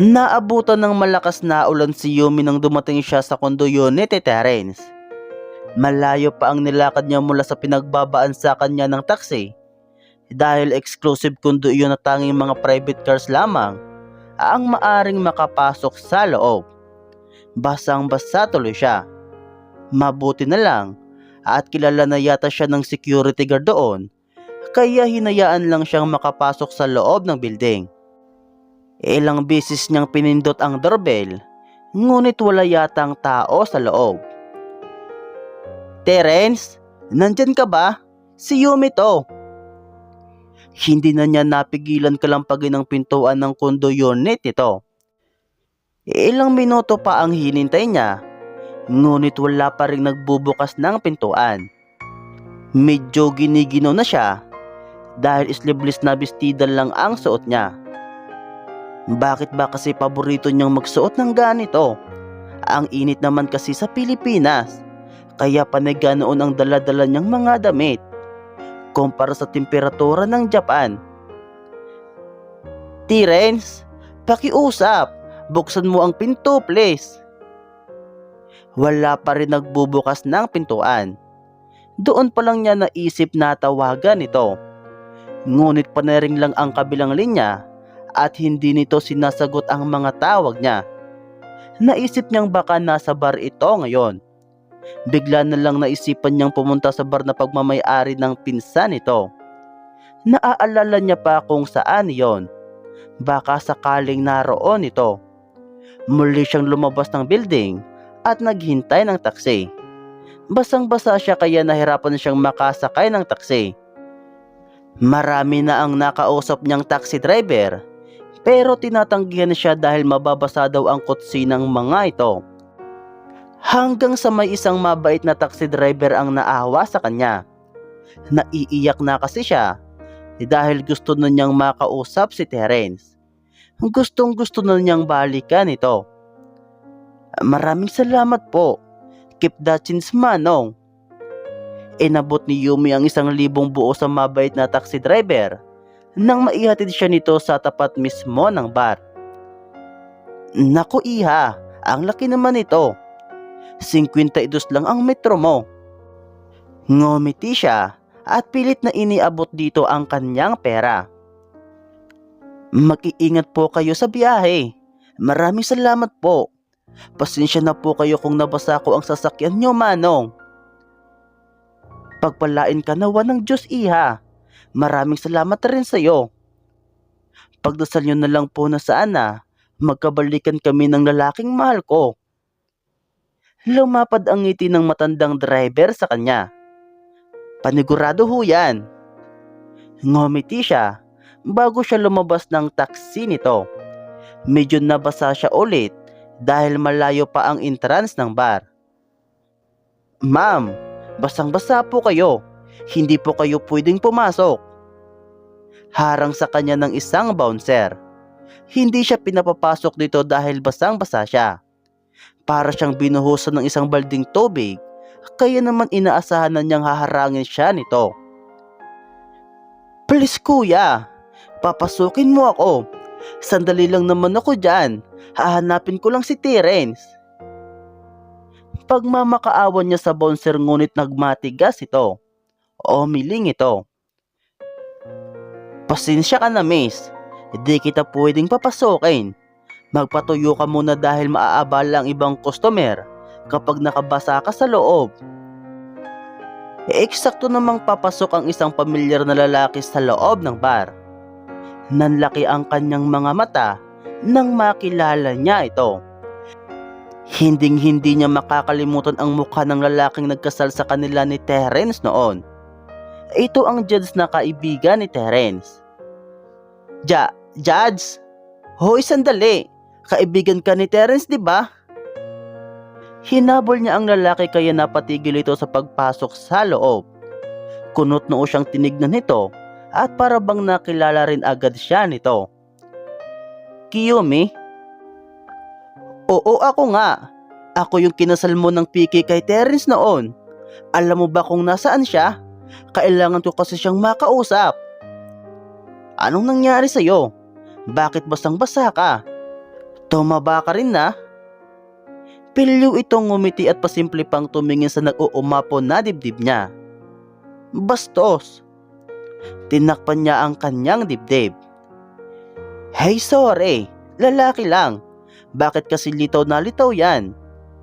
Naabutan ng malakas na ulan si Yumi nang dumating siya sa kondo unit ni Terence. Malayo pa ang nilakad niya mula sa pinagbabaan sa kanya ng taxi. Dahil exclusive kondo iyon na tanging mga private cars lamang ang maaring makapasok sa loob. Basang-basa tuloy siya. Mabuti na lang at kilala na yata siya ng security guard doon kaya hinayaan lang siyang makapasok sa loob ng building. Ilang beses niyang pinindot ang doorbell, ngunit wala yatang tao sa loob. Terence, nandyan ka ba? Si Yumi to. Hindi na niya napigilan kalampagin ang pintuan ng kondo unit nito. Ilang minuto pa ang hinintay niya, ngunit wala pa rin nagbubukas ng pintuan. Medyo giniginaw na siya dahil sleeveless na bestida lang ang suot niya. Bakit ba kasi paborito niyang magsuot ng ganito? Ang init naman kasi sa Pilipinas. Kaya paniga noon ang daladala niyang mga damit. Kumpara sa temperatura ng Japan. Terence, pakiusap. Buksan mo ang pinto, please. Wala pa rin nagbubukas ng pintuan. Doon pa lang niya naisip na tawagan ito. Ngunit panaring lang ang kabilang linya at hindi nito sinasagot ang mga tawag niya. Naisip niyang baka nasa bar ito ngayon. Bigla na lang naisipan niyang pumunta sa bar na pagmamayari ng pinsan nito. Naaalala niya pa kung saan iyon. Baka sakaling naroon ito. Muli siyang lumabas ng building at naghintay ng taxi. Basang-basa siya kaya nahirapan siyang makasakay ng taxi. Marami na ang nakausap niyang taxi driver pero tinatanggihan siya dahil mababasa daw ang kutsi ng mga ito. Hanggang sa may isang mabait na taxi driver ang naawa sa kanya. Naiiyak na kasi siya dahil gusto na niyang makausap si Terence. Gustong gusto na niyang balikan ito. Maraming salamat po. Keep that chins manong. Inabot ni Yumi ang isang libong buo sa mabait na taxi driver nang maihatid siya nito sa tapat mismo ng bar. Naku iha, ang laki naman ito. 52 lang ang metro mo. Ngumiti siya at pilit na iniabot dito ang kanyang pera. Mag-iingat po kayo sa biyahe. Maraming salamat po. Pasensya na po kayo kung nabasa ko ang sasakyan nyo, Manong. Pagpalain ka nawa ng Diyos, Iha. Maraming salamat rin sa iyo. Pagdasal nyo na lang po na sana, magkabalikan kami ng lalaking mahal ko. Lumapad ang ngiti ng matandang driver sa kanya. Panigurado ho yan. Ngumiti siya bago siya lumabas ng taxi nito. Medyo nabasa siya ulit dahil malayo pa ang entrance ng bar. Ma'am, basang-basa po kayo. Hindi po kayo pwedeng pumasok. Harang sa kanya ng isang bouncer. Hindi siya pinapapasok dito dahil basang-basa siya. Para siyang binuhusan ng isang balding tubig, kaya naman inaasahan na niyang haharangin siya nito. Please kuya, papasukin mo ako. Sandali lang naman ako dyan. Hahanapin ko lang si Terence. Pagmamakaawan niya sa bouncer ngunit nagmatigas ito. O miling ito. Pasensya ka na miss. Hindi kita pwedeng papasokin. Magpatuyo ka muna dahil maaabala ang ibang customer kapag nakabasa ka sa loob. E eksakto namang papasok ang isang pamilyar na lalaki sa loob ng bar. Nanlaki ang kanyang mga mata nang makilala niya ito. Hinding hindi niya makakalimutan ang mukha ng lalaking nagkasal sa kanila ni Terence noon. Ito ang Judge na kaibigan ni Terence. Ja, Judge! Hoy, sandali! Kaibigan ka ni Terence, di ba? Hinabol niya ang lalaki kaya napatigil ito sa pagpasok sa loob. Kunot noo siyang tinignan nito at para bang nakilala rin agad siya nito. Kiyomi? Oo ako nga. Ako yung kinasal mo ng piki kay Terence noon. Alam mo ba kung nasaan siya? Kailangan ko kasi siyang makausap. Anong nangyari sa'yo? Bakit basang-basa ka? Tumaba ka rin na. Pilyo itong ngumiti at pasimple pang tumingin sa nag-uumapo na dibdib niya. Bastos. Tinakpan niya ang kanyang dibdib. Hey sorry, lalaki lang. Bakit kasi litaw na litaw yan?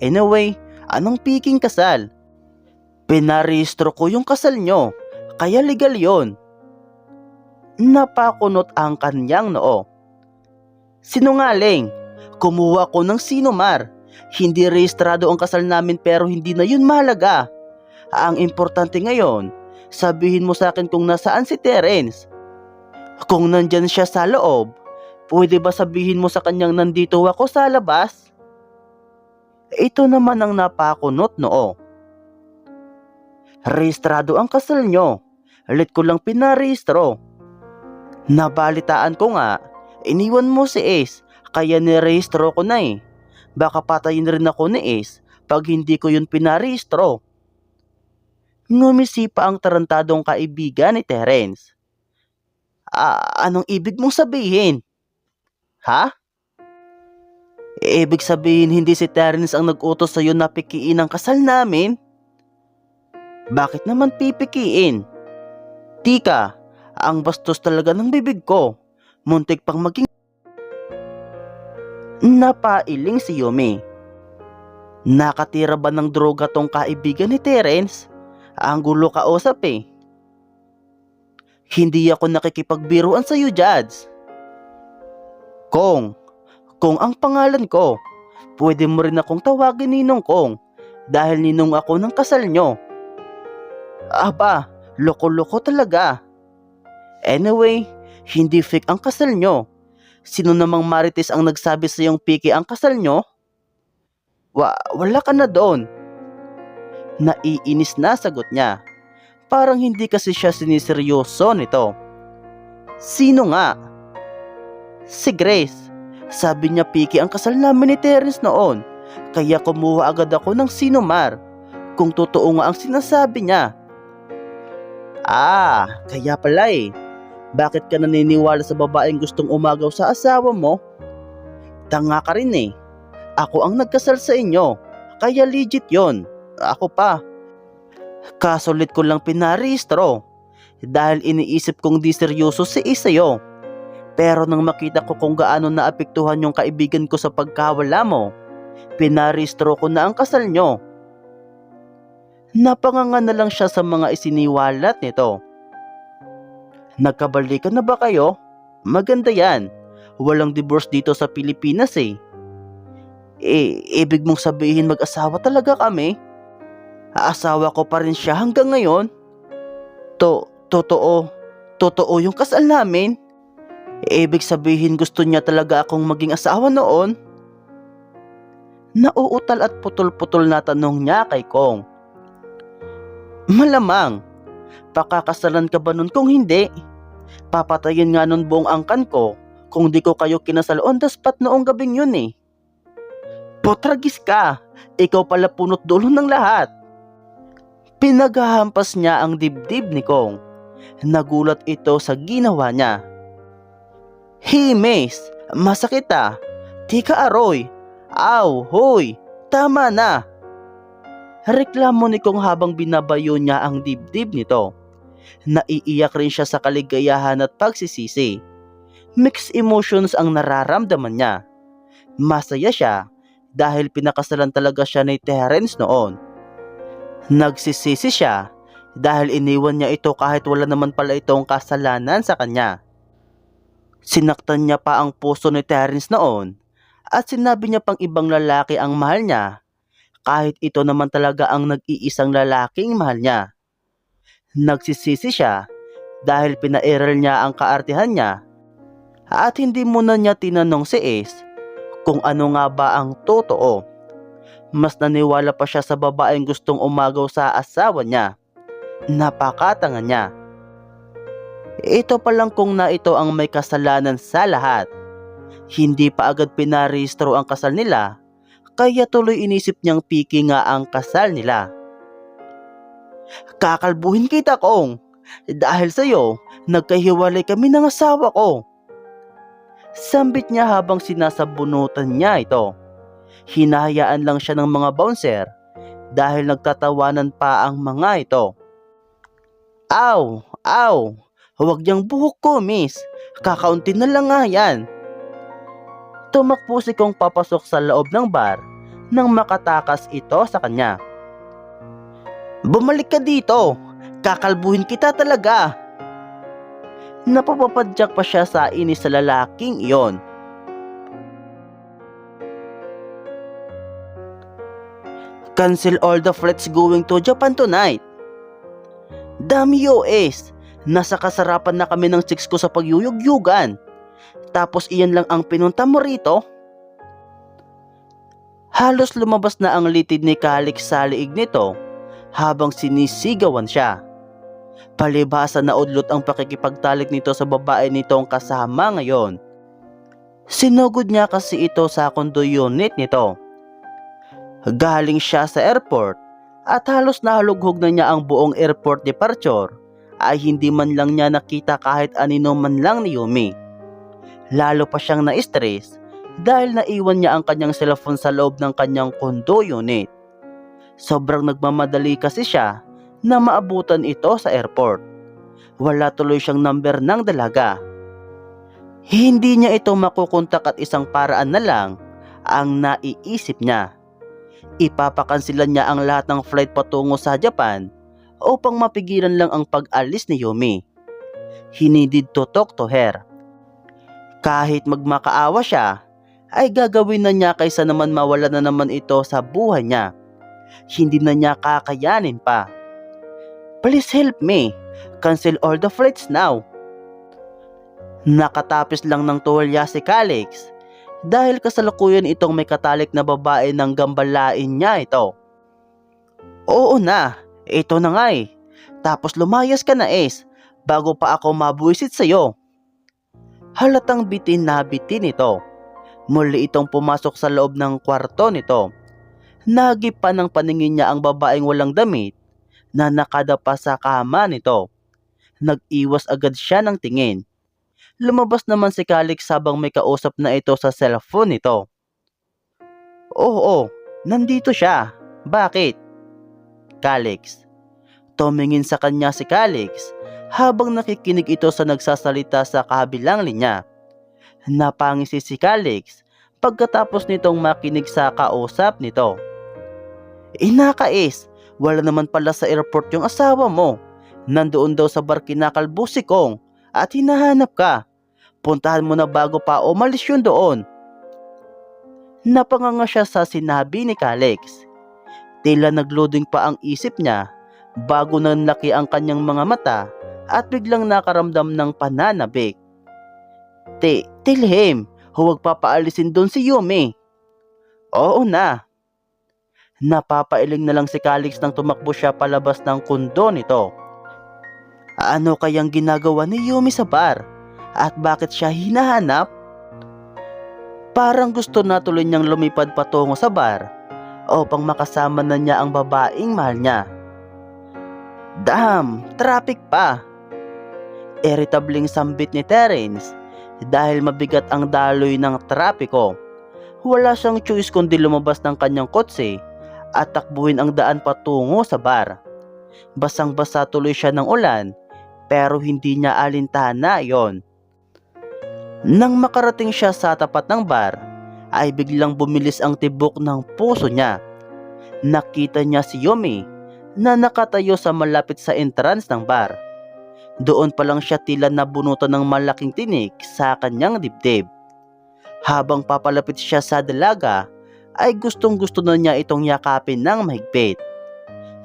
Anyway, anong piking kasal? Pinarehistro ko yung kasal nyo, kaya legal yon. Napakunot ang kanyang noo. Sinungaling, kumuha ko ng sinumar. Hindi rehistrado ang kasal namin pero hindi na yun mahalaga. Ang importante ngayon, sabihin mo sa akin kung nasaan si Terence. Kung nandyan siya sa loob, pwede ba sabihin mo sa kanyang nandito ako sa labas? Ito naman ang napakunot noo. Rehistrado ang kasal nyo. Lit ko lang pinarehistro. Nabalitaan ko nga, iniwan mo si Ace, kaya nirehistro ko na eh. Baka patayin rin ako ni Ace pag hindi ko yun pinarehistro. Ngumisi pa ang tarantadong kaibigan ni Terence. Anong ibig mong sabihin? Ha? Ibig sabihin hindi si Terence ang nag-utos sa'yo na pikiin ang kasal namin? Bakit naman pipikiin? Tika, ang bastos talaga ng bibig ko. Muntik pang maging... Napailing si Yumi. Nakatira ba ng droga tong kaibigan ni Terence? Ang gulo kausap eh. Hindi ako nakikipagbiruan sa iyo, Jads. Kong, Kong ang pangalan ko. Pwede mo rin akong tawagin Ninong Kong dahil ninong ako ng kasal nyo. Aba, loko-loko talaga. Anyway, hindi fake ang kasal nyo. Sino namang marites ang nagsabi sa iyong piki ang kasal nyo? Wa, wala ka na doon. Naiinis na sagot niya. Parang hindi kasi siya siniseryoso nito. Sino nga? Si Grace. Sabi niya piki ang kasal namin ni Terence noon. Kaya kumuha agad ako ng sinumar. Kung totoo nga ang sinasabi niya. Ah, kaya pala eh. Bakit ka naniniwala sa babaeng gustong umagaw sa asawa mo? Tanga ka rin eh. Ako ang nagkasal sa inyo. Kaya legit yon. Ako pa. Kasulit ko lang pinarehistro. Dahil iniisip kong di seryoso si isayo. Pero nang makita ko kung gaano naapektuhan yung kaibigan ko sa pagkawala mo, pinarehistro ko na ang kasal nyo. Napanganga na lang siya sa mga isiniwalat nito. Nagkabalikan na ba kayo? Maganda yan. Walang divorce dito sa Pilipinas eh. Eh, ibig mong sabihin mag-asawa talaga kami? Aasawa ko pa rin siya hanggang ngayon? To, totoo, totoo yung kasal namin? Ibig sabihin gusto niya talaga akong maging asawa noon? Nauutal at putol-putol na tanong niya kay Kong. Malamang, pakakasalan ka ba nun kung hindi? Papatayin nga nun buong angkan ko kung di ko kayo kinasal on the spot noong gabing yun eh. Potragis ka, ikaw pala punot dulo ng lahat. Pinaghahampas niya ang dibdib ni Kong. Nagulat ito sa ginawa niya. Himes, masakit ah. Tika aroy. Aw, hoy, tama na. Reklamo ni Kong habang binabayo niya ang dibdib nito. Naiiyak rin siya sa kaligayahan at pagsisisi. Mixed emotions ang nararamdaman niya. Masaya siya dahil pinakasalan talaga siya ni Terence noon. Nagsisisi siya dahil iniwan niya ito kahit wala naman pala itong kasalanan sa kanya. Sinaktan niya pa ang puso ni Terence noon at sinabi niya pang ibang lalaki ang mahal niya kahit ito naman talaga ang nag-iisang lalaking mahal niya. Nagsisisi siya dahil pinairal niya ang kaartihan niya at hindi muna niya tinanong si Ace kung ano nga ba ang totoo. Mas naniwala pa siya sa babaeng gustong umagaw sa asawa niya. Napakatanga niya. Ito pa lang kung na ito ang may kasalanan sa lahat. Hindi pa agad pinarehistro ang kasal nila, kaya tuloy inisip niyang piki nga ang kasal nila. Kakalbuhin kita kong, dahil sa'yo, nagkahiwalay kami ng asawa ko. Sambit niya habang sinasabunutan niya ito. Hinahayaan lang siya ng mga bouncer dahil nagtatawanan pa ang mga ito. Aw! Aw! Huwag niyang buhok ko, miss. Kakaunti na lang nga yan. Tumakbo si Kong papasok sa loob ng bar nang makatakas ito sa kanya. Bumalik ka dito! Kakalbuhin kita talaga! Napapapadyak pa siya sa inis sa lalaking iyon. Cancel all the flights going to Japan tonight. Dami US! Nasa kasarapan na kami ng chicks ko sa pagyuyugyugan. Tapos iyan lang ang pinunta mo rito? Halos lumabas na ang litid ni Kalik sa liig nito habang sinisigawan siya. Palibhasa na udlot ang pakikipagtalik nito sa babae nitong kasama ngayon. Sinugod niya kasi ito sa condo unit nito. Galing siya sa airport at halos nahalughog na niya ang buong airport departure ay hindi man lang niya nakita kahit anino man lang ni Yumi. Lalo pa siyang na-stress dahil naiwan niya ang kanyang cellphone sa loob ng kanyang condo unit. Sobrang nagmamadali kasi siya na maabutan ito sa airport. Wala tuloy siyang number ng dalaga. Hindi niya ito makukontak at isang paraan na lang ang naiisip niya. Ipapakansilan niya ang lahat ng flight patungo sa Japan upang mapigilan lang ang pag-alis ni Yumi. He needed to talk to her. Kahit magmakaawa siya, ay gagawin na niya kaysa naman mawala na naman ito sa buhay niya. Hindi na niya kakayanin pa. Please help me. Cancel all the flights now. Nakatapis lang ng tuwalya si Calix dahil kasalukuyan itong may katalik na babae ng gambalain niya ito. Oo na, ito na nga eh. Tapos lumayas ka na es, bago pa ako mabuisit sa'yo. Halatang bitin na bitin ito. Muli itong pumasok sa loob ng kwarto nito. Nagip pa ng paningin niya ang babaeng walang damit na nakadapa sa kama nito. Nag-iwas agad siya ng tingin. Lumabas naman si Calix habang may kausap na ito sa cellphone nito. Oo, nandito siya. Bakit? Calix. Tumingin sa kanya si Calix habang nakikinig ito sa nagsasalita sa kabilang linya. Napangisi si Calix pagkatapos nitong makinig sa kausap nito. Inakais, wala naman pala sa airport yung asawa mo. Nandoon daw sa bar kinakalbo Kong at hinahanap ka. Puntahan mo na bago pa umalis yun doon. Napanganga siya sa sinabi ni Calix. Tila nagloading pa ang isip niya bago nanlaki ang kanyang mga mata at biglang nakaramdam ng pananabik. Te, Tilhim, huwag papaalisin doon si Yumi. Oo na. Napapailing na lang si Calix nang tumakbo siya palabas ng kundo nito. Ano kayang ginagawa ni Yumi sa bar? At bakit siya hinahanap? Parang gusto na tuloy niyang lumipad patungo sa bar upang makasama na niya ang babaeng mahal niya. Damn, traffic pa. Irritabling sambit ni Terence dahil mabigat ang daloy ng trapiko. Wala siyang choice kundi lumabas ng kanyang kotse at takbuhin ang daan patungo sa bar. Basang-basa tuloy siya ng ulan pero hindi niya alintana yon. Nang makarating siya sa tapat ng bar, ay biglang bumilis ang tibok ng puso niya. Nakita niya si Yumi na nakatayo sa malapit sa entrance ng bar. Doon pa lang siya tila nabunutan ng malaking tinik sa kanyang dibdib. Habang papalapit siya sa dalaga, ay gustong gusto na niya itong yakapin ng mahigpit.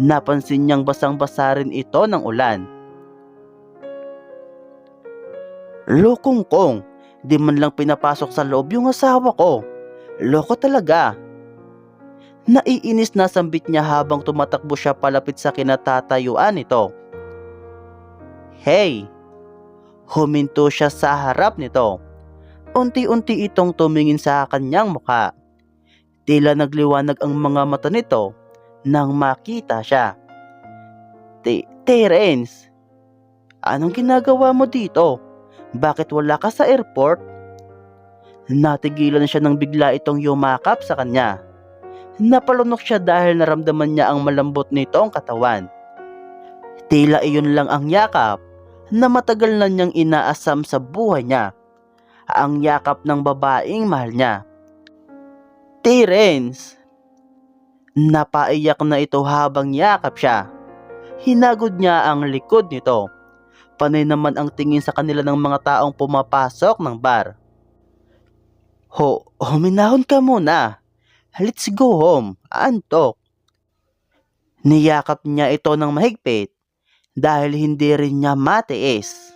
Napansin niyang basang-basa rin ito ng ulan. Lokong kong, di man lang pinapasok sa loob yung asawa ko. Loko talaga. Naiinis na sambit niya habang tumatakbo siya palapit sa kinatatayuan nito. Hey! Huminto siya sa harap nito. Unti-unti itong tumingin sa kanyang mukha. Tila nagliwanag ang mga mata nito nang makita siya. Te Terence, anong ginagawa mo dito? Bakit wala ka sa airport? Natigilan siya nang bigla itong yumakap sa kanya. Napalunok siya dahil naramdaman niya ang malambot nitong katawan. Tila iyon lang ang yakap na matagal na niyang inaasam sa buhay niya. Ang yakap ng babaeng mahal niya. Terence! Napaiyak na ito habang yakap siya. Hinagod niya ang likod nito. Panay naman ang tingin sa kanila ng mga taong pumapasok ng bar. Ho, huminahon ka muna. Let's go home. Antok. Niyakap niya ito ng mahigpit dahil hindi rin niya matiis.